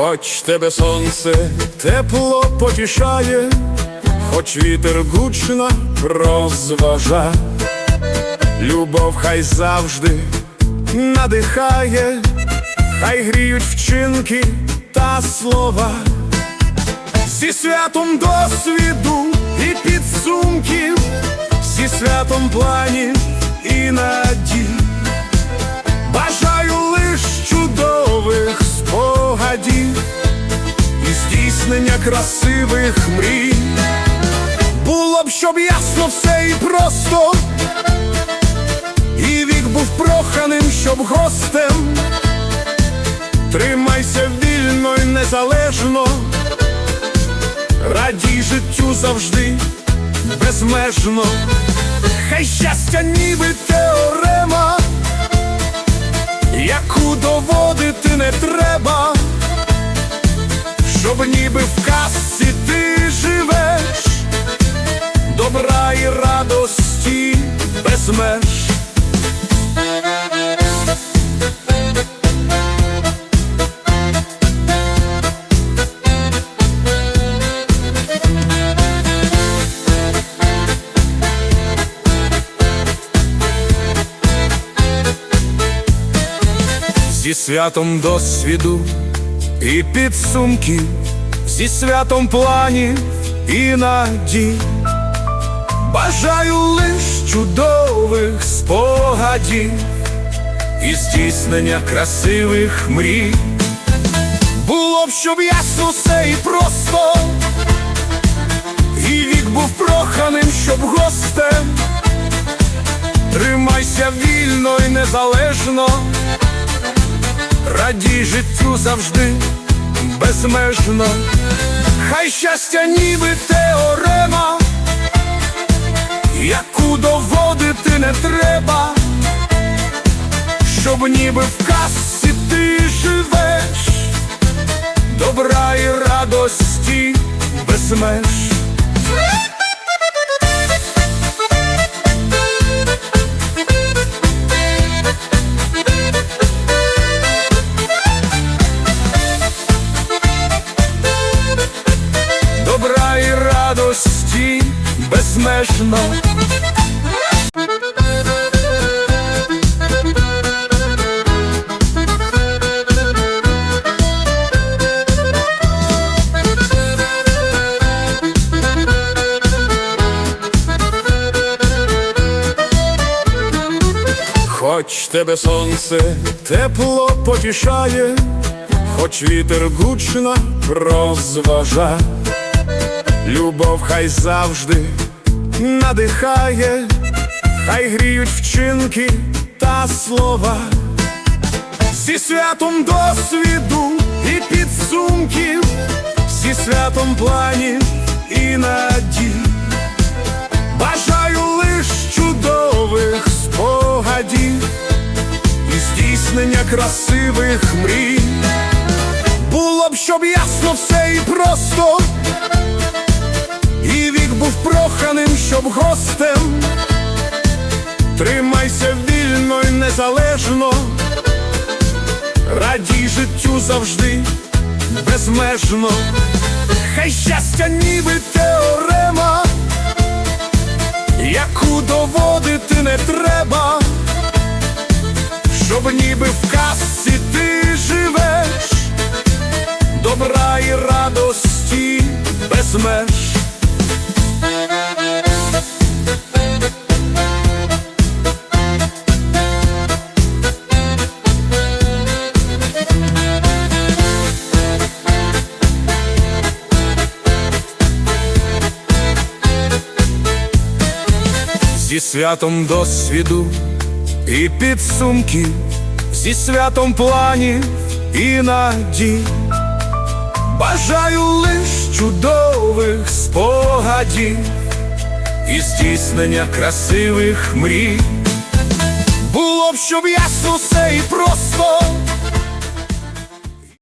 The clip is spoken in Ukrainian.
Хоч тебе сонце тепло потішає, хоч вітер гучно розважа, любов хай завжди надихає, хай гріють вчинки та слова, зі святом досвіду і підсумків, зі святом планів і надій. Бажаю лиш здійснення красивих мрій. Було б, щоб ясно все і просто, і вік був проханим, щоб гостем. Тримайся вільно й незалежно, радій життю завжди безмежно, хай щастя ніби теорема яку доводити не треба, ніби в казці ти живеш, добра і радості без меж. Зі святом досвіду і підсумків, зі святом планів і надій. Бажаю лиш чудових спогадів і здійснення красивих мрій. Було б, щоб ясно все і просто, і вік був проханим, щоб гостем. Тримайся вільно і незалежно. Радій життю завжди безмежно, хай щастя ніби теорема, яку доводити не треба, щоб ніби в казці ти живеш, добра і радості без. Радості безмежно. Хоч тебе сонце тепло потішає, хоч вітер гучно розважа, любов хай завжди надихає, хай гріють вчинки та слова, зі святом досвіду і підсумків, зі святом планів і надій. Бажаю лиш чудових спогадів і здійснення красивих мрій. Було б, щоб ясно все і просто, щоб гостем. Тримайся вільно й незалежно, радій життю завжди безмежно, хай щастя ніби теорема яку доводити не треба, щоб ніби в казці ти живеш, добра і радості без меж. Зі святом досвіду і підсумків, зі святом планів і надій. Бажаю лиш чудових спогадів і здійснення красивих мрій. Було б, щоб ясно все і